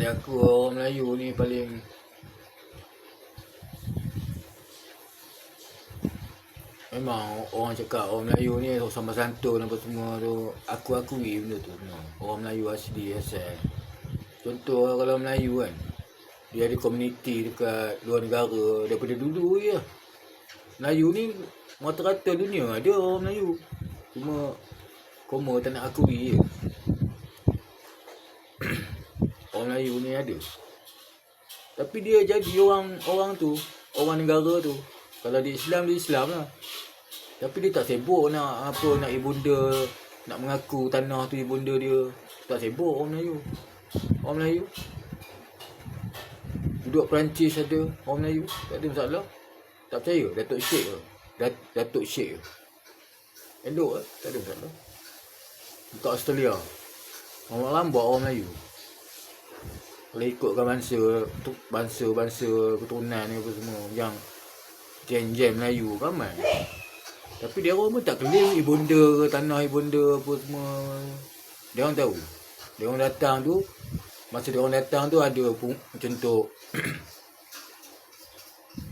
pada aku orang Melayu ni paling. Memang orang cakap orang Melayu ni sama santun apa semua tu. Aku akui benda tu semua. Orang Melayu asli asal. Contoh kalau Melayu kan Dia ada komuniti dekat luar negara Daripada dulu je. Melayu ni Rata-rata dunia. Ada orang Melayu. Cuma Koma tak nak akui je Orang Melayu ni ada. Tapi dia jadi orang Orang tu Orang negara tu. Kalau dia Islam dia Islam lah. Tapi dia tak sibuk nak Apa nak ibunda Nak mengaku tanah tu ibunda dia. Tak sibuk orang Melayu. Orang Melayu. Duduk Perancis ada Orang Melayu. Tak ada masalah. Tak percaya Datuk Syed ke? Dat- Datuk Syed ke? Elok lah Tak ada masalah. Dekat Australia. Orang lambat orang Melayu Kalau ikutkan bangsa tu Bangsa-bangsa keturunan ni apa semua. Yang Jen-jen Melayu ramai Tapi dia orang pun tak claim ibunda tanah ibunda apa semua. Dia orang tahu. Dia orang datang tu Masa dia orang datang tu ada pun contoh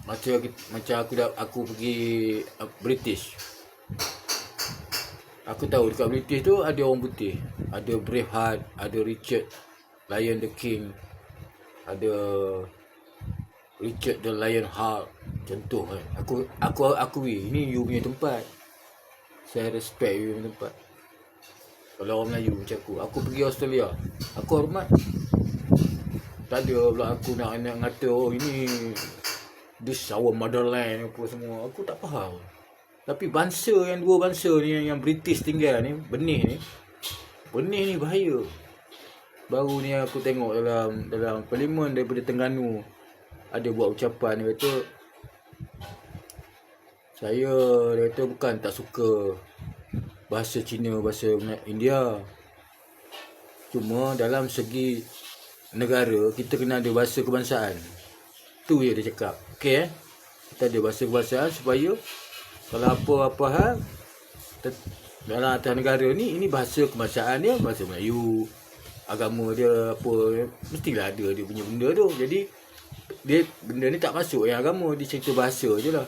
Macam macam aku dah aku pergi British. Aku tahu dekat British tu ada orang putih. Ada Braveheart, ada Richard Lion the King. Ada Richard the Lion Heart. Contoh kan. Aku aku akui ini you punya tempat. Saya respect you punya tempat. Kalau orang Melayu macam aku, aku pergi Australia. Aku hormat. Tak ada pula aku nak nak kata oh ini this our motherland apa semua. Aku tak faham. Tapi bangsa yang dua bangsa ni yang, yang British tinggal ni, benih ni. Benih ni bahaya. Baru ni aku tengok dalam dalam parlimen daripada Terengganu ada buat ucapan dia kata saya dia kata bukan tak suka bahasa Cina, bahasa India. Cuma dalam segi negara kita kena ada bahasa kebangsaan. Tu je dia cakap. Okey eh. Kita ada bahasa kebangsaan supaya kalau apa-apa hal dalam atas negara ni ini bahasa kebangsaan dia bahasa Melayu agama dia apa mestilah ada dia punya benda tu. Jadi dia benda ni tak masuk yang agama dia cerita bahasa je lah.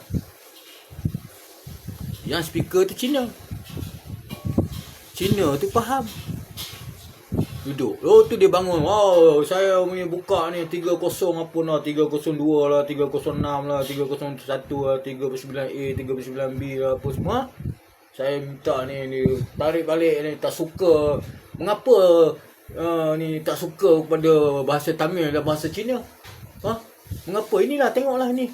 Yang speaker tu Cina. Cina tu faham. Duduk. Oh tu dia bangun. Oh saya punya buka ni 30 apa lah 302 lah 306 lah 301 lah 39A 39B lah apa semua. Saya minta ni, ni Tarik balik ni Tak suka. Mengapa uh, ni tak suka kepada bahasa Tamil dan bahasa Cina ha? Mengapa inilah tengoklah ni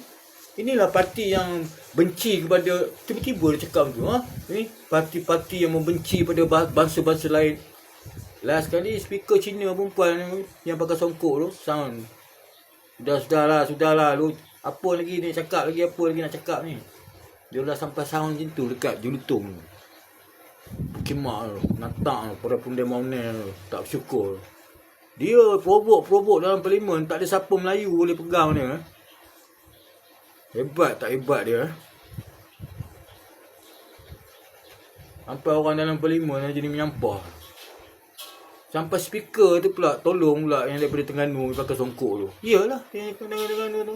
Inilah parti yang benci kepada tiba-tiba dia cakap tu ha ni parti-parti yang membenci pada bah- bangsa-bangsa lain Last kali speaker Cina perempuan yang pakai songkok tu sound. Dah sudahlah, sudahlah lu apa lagi ni cakap lagi apa lagi nak cakap ni. Dia dah sampai sound macam tu dekat Julutong. Kimak tu, natak tu, pada pun dia mau ni tu, tak bersyukur. Dia probok-probok dalam parlimen, tak ada siapa Melayu boleh pegang dia. eh. Hebat tak hebat dia. eh. Sampai orang dalam parlimen yang jadi menyampah. Sampai speaker tu pula tolong pula yang daripada Terengganu pakai songkok tu. Iyalah yang daripada Terengganu tu.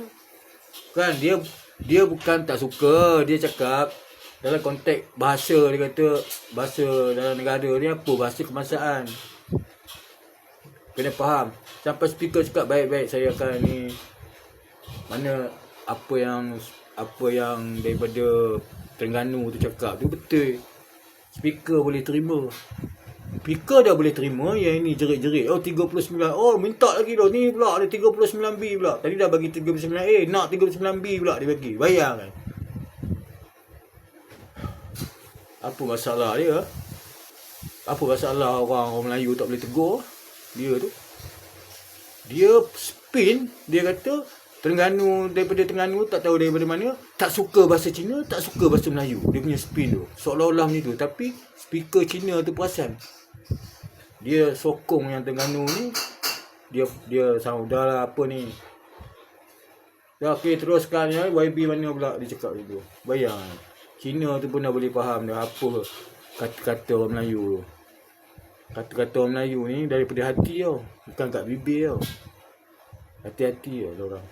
Kan dia dia bukan tak suka, dia cakap dalam konteks bahasa dia kata bahasa dalam negara ni apa bahasa kebangsaan. Kena faham. Sampai speaker cakap baik-baik saya akan ni mana apa yang apa yang daripada Terengganu tu cakap tu betul. Speaker boleh terima. Speaker dah boleh terima yang ini jerit-jerit. Oh 39. Oh minta lagi dah. Ni pula ada 39B pula. Tadi dah bagi 39A. Nak 39B pula dia bagi. Bayar kan. Apa masalah dia? Apa masalah orang orang Melayu tak boleh tegur? Dia tu. Dia spin. Dia kata Terengganu daripada Terengganu tak tahu daripada mana tak suka bahasa Cina tak suka bahasa Melayu dia punya spin tu seolah-olah macam tu tapi speaker Cina tu perasan dia sokong yang Terengganu ni dia dia dah lah apa ni dah okey teruskan ya YB mana pula dia cakap gitu bayang Cina tu pun dah boleh faham dah apa kata-kata orang Melayu tu kata-kata orang Melayu ni daripada hati tau bukan kat bibir tau Hati-hati ya orang.